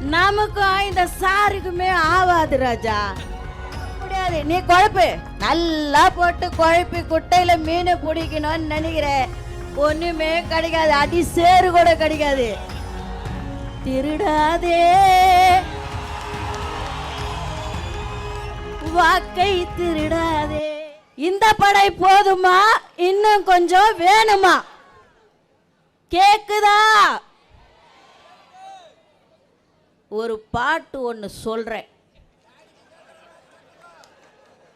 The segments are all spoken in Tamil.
நமக்கும் இந்த சாருக்குமே ஆவாது ராஜா. முடியாது நீ குழப்பு. நல்லா போட்டு குழப்பி குட்டையில மீனை பிடிக்கணும்னு நினைக்கிற. ஒண்ணுமே கிடைக்காது அடி சேறு கூட கிடைக்காது. திருடாதே. வாக்கை திருடாதே. இந்த படை போதுமா? இன்னும் கொஞ்சம் வேணுமா? கேக்குதா? ஒரு பாட்டு ஒன்று சொல்கிறேன்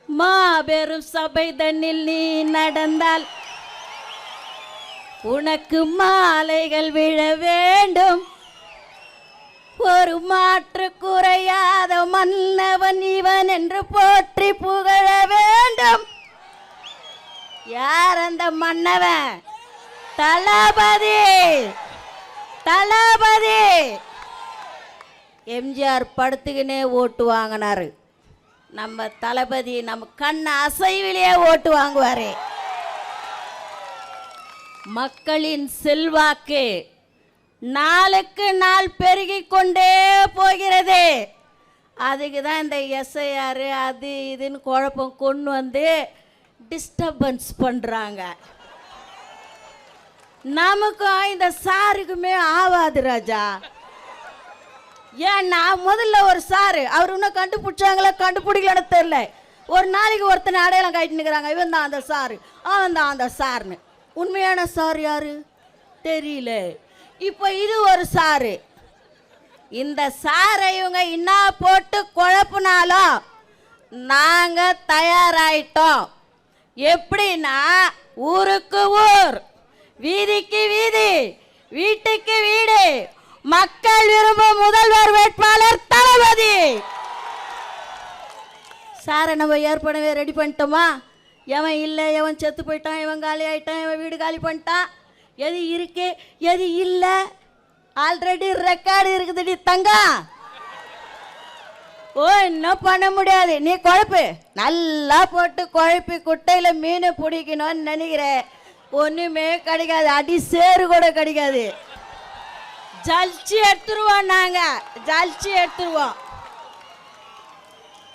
மாபெரும் சபை தன்னில் நீ நடந்தால் உனக்கு மாலைகள் விழ வேண்டும். ஒரு மாற்று குறையாத மன்னவன் இவன் என்று போற்றி புகழ வேண்டும். யார் அந்த மன்னவன்? தளபதி! தளபதி! எம்ஜிஆர் படுத்துக்கினே ஓட்டு வாங்கினாரு. நம்ம தளபதி நம்ம கண் அசைவிலேயே ஓட்டு வாங்குவார். மக்களின் செல்வாக்கு நாளுக்கு நாள் பெருகி கொண்டே போகிறது. அதுக்கு தான் இந்த எஸ்ஐஆர் அது இதுன்னு குழப்பம் கொண்டு வந்து டிஸ்டர்பன்ஸ் பண்ணுறாங்க நமக்கும் இந்த சாருக்குமே ஆவாது ராஜா. ஏன்னா முதல்ல ஒரு சாரு அவர் இன்னும் கண்டுபிடிச்சாங்களா கண்டுபிடிக்கலன்னு தெரில ஒரு நாளைக்கு ஒருத்தனை அடையாளம் காட்டிட்டு நிற்கிறாங்க இவன் தான் அந்த சாரு அவன் தான் அந்த சாருன்னு உண்மையான சார் யாரு? தெரியல. இப்போ இது ஒரு சாரு. இந்த சாரை இவங்க இன்னா போட்டு குழப்புனாலும் நாங்கள் தயாராயிட்டோம். எப்படின்னா ஊருக்கு ஊர் வீதிக்கு வீதி வீட்டுக்கு வீடு மக்கள் விரும்பும் முதல்வர் வேட்பாளர் தளபதி. சாரை நம்ம ஏற்கனவே ரெடி பண்ணிட்டோமா? எவன் இல்லை எவன் செத்து போயிட்டான் இவன் காலி ஆயிட்டான் இவன் வீடு காலி பண்ணிட்டான் எது இருக்கு எது இல்லை? ஆல்ரெடி ரெக்கார்டு இருக்குதுடி தங்கம் ஓ இன்னும் பண்ண முடியாது. நீ குழப்பு. நல்லா போட்டு குழப்பி குட்டையில் மீனை பிடிக்கணும்னு நினைக்கிறேன். ஒன்றுமே கிடைக்காது. அடி சேறு கூட கிடைக்காது. ஜலிச்சு எடுத்துருவோம் நாங்க. ஜலிச்சு எடுத்துருவோம்.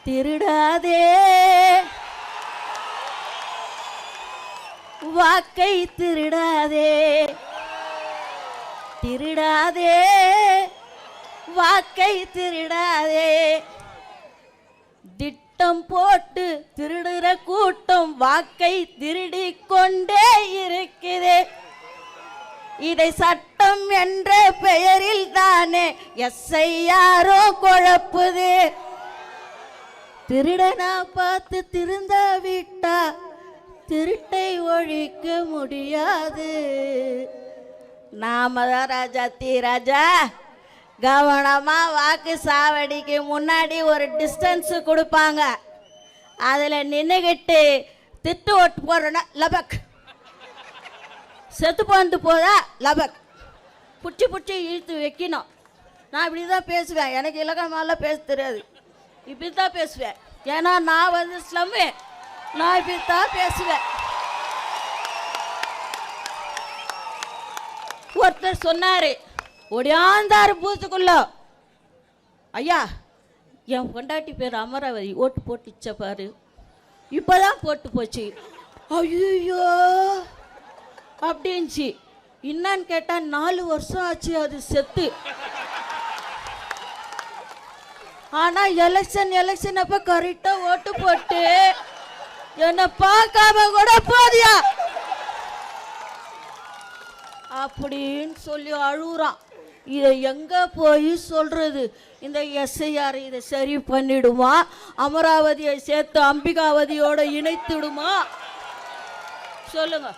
திருடாதே. வாக்கை திருடாதே. திருடாதே. வாக்கை திருடாதே. திட்டம் போட்டு திருடுற கூட்டம் வாக்கை திருடி கொண்டே இருக்குது. இதை சட்டம் என்ற பெயரில் தானே எஸ்ஐயாரோ குழப்புது. திருடனா பார்த்து திருந்த விட்டா திருட்டை ஒழிக்க முடியாது. நாம தான் ராஜா தீ ராஜா. கவனமா வாக்கு சாவடிக்கு முன்னாடி ஒரு டிஸ்டன்ஸ் கொடுப்பாங்க. அதில் நின்றுக்கிட்டு திட்டு ஓட்டு போடுறோன்னா லபக். செத்து போந்து போதா லபக். பிடிச்சி பிடிச்சி இழுத்து வைக்கணும். நான் இப்படி தான் பேசுவேன். எனக்கு இலக்கணமாலாம் பேச தெரியாது. இப்படி தான் பேசுவேன். ஏன்னா நான் வந்து ஸ்லம்மு நான் இப்படி தான் பேசுவேன். ஒருத்தர் சொன்னார் ஒடியாந்தாரு பூத்துக்குள்ள. ஐயா என் பொண்டாட்டி பேர் அமராவதி. ஓட்டு போட்டுச்ச பாரு. இப்போதான் போட்டு போச்சு. ஐயோ அப்படின்ச்சு. என்னன்னு கேட்டால் நாலு வருஷம் ஆச்சு அது செத்து. ஆனால் எலெக்ஷன் எலெக்ஷன் அப்போ கரெக்டாக ஓட்டு போட்டு என்னை பார்க்காம கூட போதியா? அப்படின்னு சொல்லி அழுகுறான். இதை எங்கே போய் சொல்கிறது இந்த எஸ்ஐஆர் இதை சரி பண்ணிடுமா? அமராவதியை சேர்த்து அம்பிகாவதியோடு இணைத்துடுமா? சொல்லுங்கள்